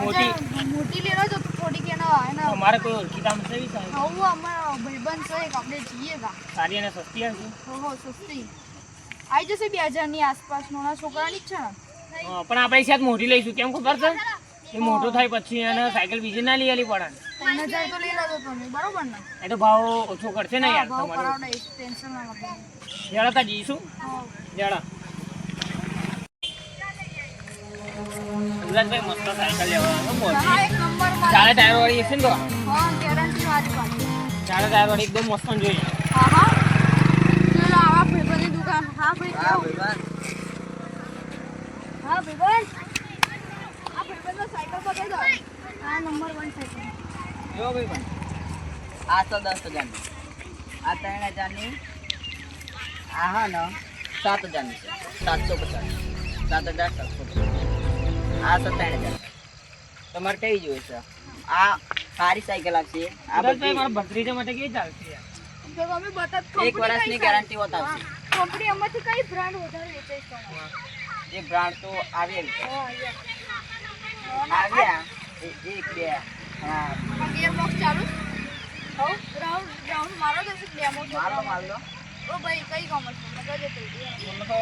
મોટી. મોટી લેલો તો થોડીક એના એનો અમારે કોઈ ઓળખીતા છે સાહેબ? હું અમારા ભાઈબંધ છે એક આપણે જઈએ ગા. સારી અને સસ્તી હશે હો હો સસ્તી. આવી જશે બે હજારની આસપાસ નોના છોકરાની જ છે હા, પણ આપણે સાથ મોટી લઈશું કેમ ખબર છે? એ મોટું થાય પછી એને સાયકલ બીજી ના લઈ આલી પડે. ત્રણ હજાર તો લઈ લેજો તમે બરોબર ને? એ તો ભાવ ઓછો કરશે ને યાર તમારું. ટેન્શન ના લો જળતા જઈશું. હા. સુરજભાઈ મસ્ત સાયકલ લેવાનો ચારે ટાયર વાળી હશે ને તો? ચારે ટાયર વાળી એકદમ મસ્ત જોઈએ. હા હા. ચલો આવા ભાઈબંધની દુકાન. હા ભાઈ કેવું હા ભાઈબંધ આ તો દસ હજારની. આ ત્રણ હજારની. આ હા ને. સાત હજારની છે. સાતસો પચાસ. સાત હજાર સાતસો પચાસ. આ તો હજાર તમારે કઈ જોઈએ છે? આ સારી સાયકલ આવશે આ બધી મારા ભત્રીજા માટે કેવી ચાલશે એક વર્ષની ગેરંટી કંપની એમાંથી કઈ બ્રાન્ડ વધારે વેચાય છે એ બ્રાન્ડ તો આવી આવ્યા. એ- એક બે હા. ગિયર બોક્સ ચાલુ હો રાઉન્ડ રાઉન્ડ મારો તો ડેમો માર લો. ઓ ભાઈ કઈ કોમર્સ મગજ હતી તો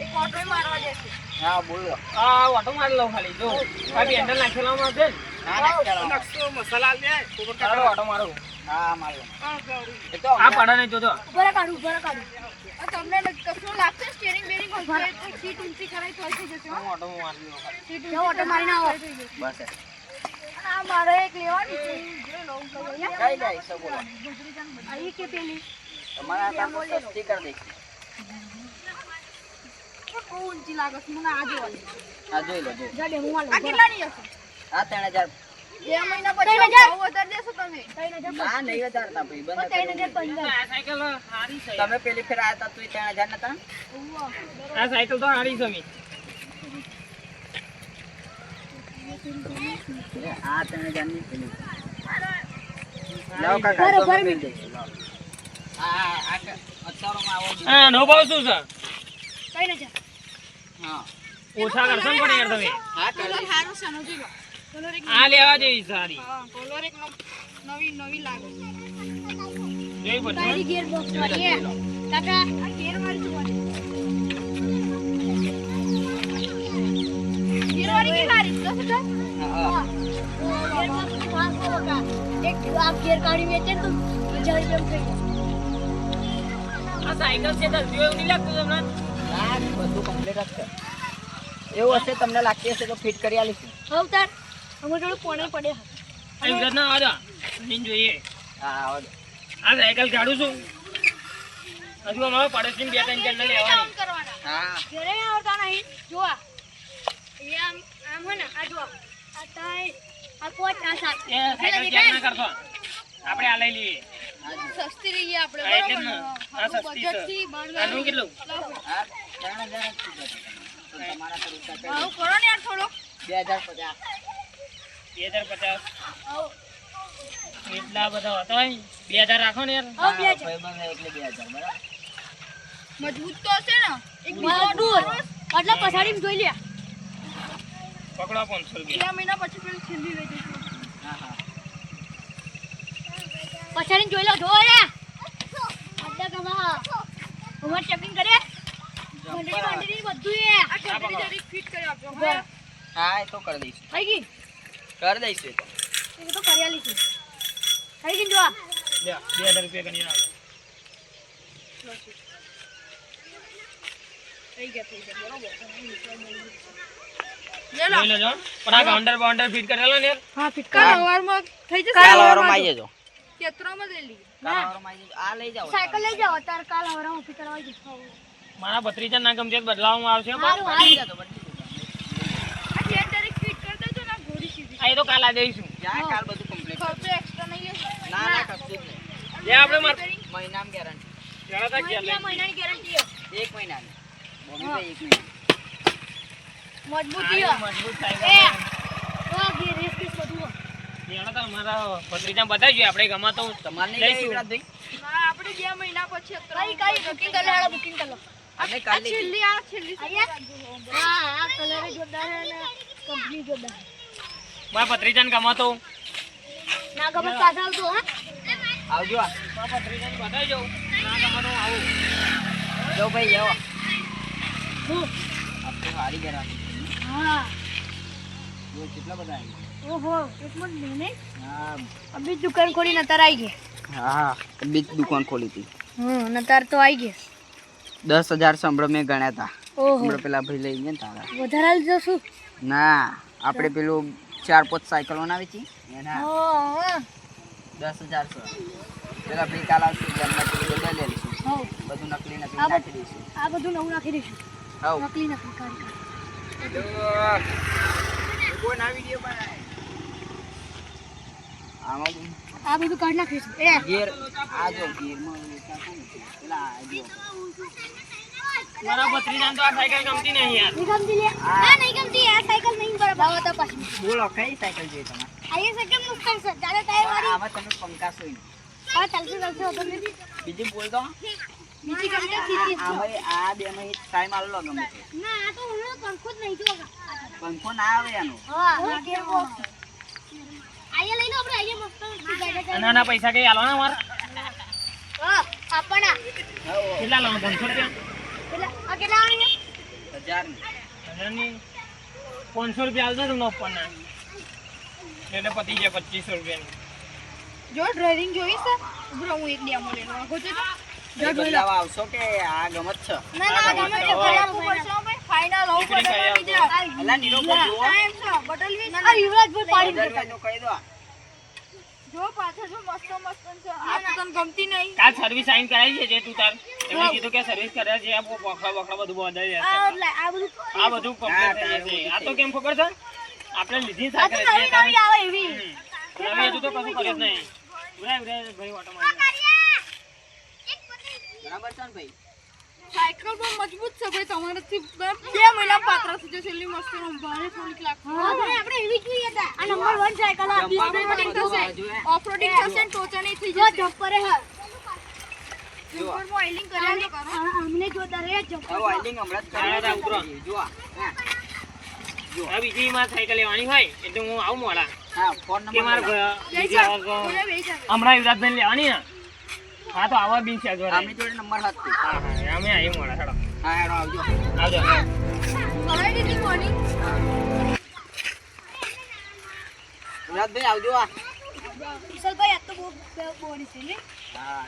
એક ઓટો મારવા જશે. હા બોલો. આ ઓટો મારી લઉં ખાલી જો. આ પેન્ડલ નાખેલામાં છે ને? હા નાખ્યા ઓટો મારો. હા માર. લો આ પાડા ને જોજો. ઉપર કાઢું ઉપર કાઢું. તમને કશું લાગશે સ્ટીયરિંગ બેરિંગ સીટ ઊંચી કરાય તો થઈ જશે હું. ઓટો મારી લઉં ખાલી. સીટ ઊંચી ઓટો મારીને આવો. બસ આ મારે એક લેવાની છે જોઈ લઉં તો અહીંયા કઈ છે બોલો. અહીં કે પેલી. તમારા કામ તો સસ્તી કરી બહુ ઊંચી લાગે છે મને આ જોવાની હા જોઈ લો જોઈ લો. જા ડેમો માં આ કેટલાની હશે આ ત્રણ હજાર બે મહિના પછી ભાવ વધારી દેશો તમે આ નહીં વધારતા ભાઈ બંધ આ સાયકલ હારી છે તમે પેલી ફેર આયા હતા તો ત્રણ હજાર નતા આ સાયકલ તો હારી છે મી આ ત્રણ હજારની પેલી લાવો કાકા દઈશું, લાવો. આ આ ક- આવો જ. નો ભાવ શું છે કઈ નજર હા. ઓછા કરશો ને પણ યાર તમે? હા કલર સારો છે નો લો કલર એક આ લેવા જેવી સારી હા કલર એક નવી નવી લાગે જય બોલ તારી ગિયર બોક્સ વાળી કાકા આ ગિયર વાળી જોવાની ગિયર વાળી કેટલા હારી દસ હજાર? હા, હા. ગિયર બોક્સ પાંચસો ટકા એક આ ગિયર કાઢી વેચે તો હજાર રૂપિયા થઈ આ સાયકલ છે એવું નહીં લાગતું તમને? આ બધું કમ્પ્લીટ જ છે. એવું હશે તમને લાગતી હશે તો ફિટ કરી આલીશું. હવે તાર અમે થોડું પોણે પડે ના જોઈએ. હા આવો આ સાયકલ કાઢું છું. હજુ અમારે પડોશી બે ત્રણ જણ લેવાની. હા. ઘરે આવતા નહીં જોવા આમ આમ હે ને આ જો આ તાય આ પોચ આ સાત. એ સાયકલ ચેક ના કરશો. આપણે આ લઈ લઈએ. સસ્તી રહીએ આપણે? આ સસ્તી છે. આનું કેટલું હા ત્રણ હજાર જ કીધો તો તમારા પર ઉતાર કરો ને યાર થોડો. બે હજાર પચાસ. બે હજાર પચાસ આવું. એટલા બધા હતા બે હજાર રાખો ને યાર. એટલે બે હજાર. બરાબર મજબૂત તો હશે ને. એક બીજો એટલે પછાડી જોઈ લે. પકડો પાંચસો બે રૂપિયા મહિના પછી પેલી છેલ્લી લઈ જઈશું હા હા. પછાડી જોઈ લો જો રે અડધા કમા ઉમર ચેકિંગ કરે? જમ્પર આવે. બધું એ. આ પકડો. જરી ફિટ કરી આપજો હા. એ તો કરી દઈશું. થઈ ગઈ? કરી દઈશું એ તો. એ તો કરી આલી છે. થઈ ગઈ જો આ લ્યો, બે હજાર રૂપિયા કરીને આવો. થઈ ગયા થઈ ગયા બરોબર. લઈ લેજો પણ આ કાઉન્ટર બાઉન્ટર ફિટ કરેલો ને યાર? હા ફિટ કાલ હવારમાં થઈ જશે? કાલ વારમાં આવી જજો. કેતરામાં લઈ લઈએ કાલ વારમાં આવી જજો આ લઈ જાઓ સાયકલ લઈ જાઓ અત્યારે કાલ હવારમાં ફિટ કરવા જઈશું મારા ભત્રીજા ના તો બદલાવવામાં આવશે આ તારીખ ફિટ કરી દેજો ને ઘોડી સીધી. આ એ તો કાલ આ દઈશું કાલ બધું કમ્પ્લીટ ખર્ચો એક્સ્ટ્રા નહીં ના ના. કશું જ આપણે મહિનામાં ગેરંટી. મહિનાની ગેરંટી એક મહિનાની. બોમ્બે એક મહિના મજબૂતી મજબૂત એ સાયકલ તો આ ગેર રેસ પીસ બધું જરા તા મારા ભત્રીજા આપણે ગમાતો ના આપણે બે મહિના પછી કઈ કઈ બુકિંગ કરી લેવા બુકિંગ કરી. લો અમે કાલ લઈ છેલ્લી આ છેલ્લી હા આ કલર જોરદાર છે અને કંપની જોરદાર મારા ભત્રીજાને ગમાતો ના પાછા આવજો હા? આવજો બતાવી જાઉં. ના ગમાતો આવું. જો ભાઈ જાઓ હું. આપણે હારી ગયા હા. કેટલા બધા આવી? ઓહો એટલું જ હા. દુકાન ખોલી નતાર આવી ગયા. હા બીજ દુકાન ખોલી હતી. હમ નતાર તો આવી ગયા. દસ હજાર સંભળો મેં ગણ્યા હતા ઓહો. પેલા ભાઈ લઈ ગયા તારા. વધારે આવી જશું? ના આપણે પેલું ચાર પાંચ સાયકલો ના વેચી એના દસ હજાર સો. પેલા ભાઈ કાલ આવશે લઈ લઈશું. બધું નકલી નકલી નાખી દઈશું. આ બધું નવું નાખી દઈશું. નકલી નકલી કરી કોઈ ના વીડિયો બનાય આમાં આ બધું કાઢ નાખીશું. એ. ગેર આ જો ગેરમાં પેલા જો. મારા ભત્રીજાને તો આ સાયકલ ગમતી નહીં યાર. નહીં ગમતી લે. ના નહીં ગમતી આ સાયકલ નહીં બરાબર. આવો તો પાછી. બોલો કઈ સાયકલ જોઈએ તમારે? આ એ સાયકલ નુકસાન છે. જાડે ટાયર વાળી. આમાં તમે પંખા સોઈ હા ચાલશે ચાલશે હોતો બીજી બોલ દો બીજી ગમતી સીધી આમાં આ બે માં ટાઈમ આલો ગમે ના આ તો હું પંખો જ નહીં જોગા પંખો ના આવે એનો હા ગેર બોક્સ આના પૈસા કઈ આલવાના મારે આપણા કેટલા લાવો? પાંચસો રૂપિયા? કેટલા આ કેટલા આવવાની હજાર હજારની પાંચસો રૂપિયા આલજો તમને ઉપરના. એટલે પતી જાય પચીસો રૂપિયાની. જો ડ્રાઇવિંગ જોઈ છે? ઉભરો હું એક ડેમો લેલો આગો જો આવશો કે આ ગમત છે? ના ના ગમે તે પડશે ફાઇનલ હોવું પડે બીજા. અલા નીરો પર જુઓ બટલ વી આ યુવરાજભાઈ પાડી હજાર કહી દો. જો પાછળ જો મસ્ત મસ્ત છે. આ તો તને ગમતી નહીં. કાલ સર્વિસ સાઈન કરાવી છે જે તું તાર. એમને કીધું કે સર્વિસ કરે છે આ બોખડા બોખડા બધું બદલાઈ જશે આ આ બધું આ બધું કમ્પ્લીટ થઈ જશે. આ તો કેમ ખબર છે? આપણે લીધી આ તો નવી નવી આવે એવી. નવી હજુ તો કશું કર્યું જ નહીં. ભાઈ ઓટો મારી બરાબર છે ને ભાઈ? સાયકલ પણ મજબૂત છે ભાઈ તમારાથી બે મહિના પાત્ર થઈ જશે એટલી મસ્ત ભારે થોડીક લાગશે. હા આપણે એવી જોઈએ હતા આ નંબર 1 સાયકલ આ ડિસ્પ્લે થશે. ઓફરોડિંગ થશે ટોચા નહીં થઈ જશે. જમ્પરે હા. જમ્પર ઓઇલિંગ કરાવી કરો. અમને જોતા રહે જમ્પર વાઇલ્ડિંગ હમણાં જ હા, ઉતરો. જુઓ. આ બીજી માં સાયકલ લેવાની હોય એટલે હું આવું મોડા. હા ફોન નંબર હમણાં યુવરાજભાઈ લેવાની ને હા તો આવા બી છે ઘરે. હા આમની જોડે નંબર હતો હા અમે આવી મોડા હેડો. હા હેડો આવજો. આવજો. કરાવી દીધી મોર્નિંગ વિરાટભાઈ આવજો આ. વિશાલભાઈ આ તો બહુ બોડી છે ને હા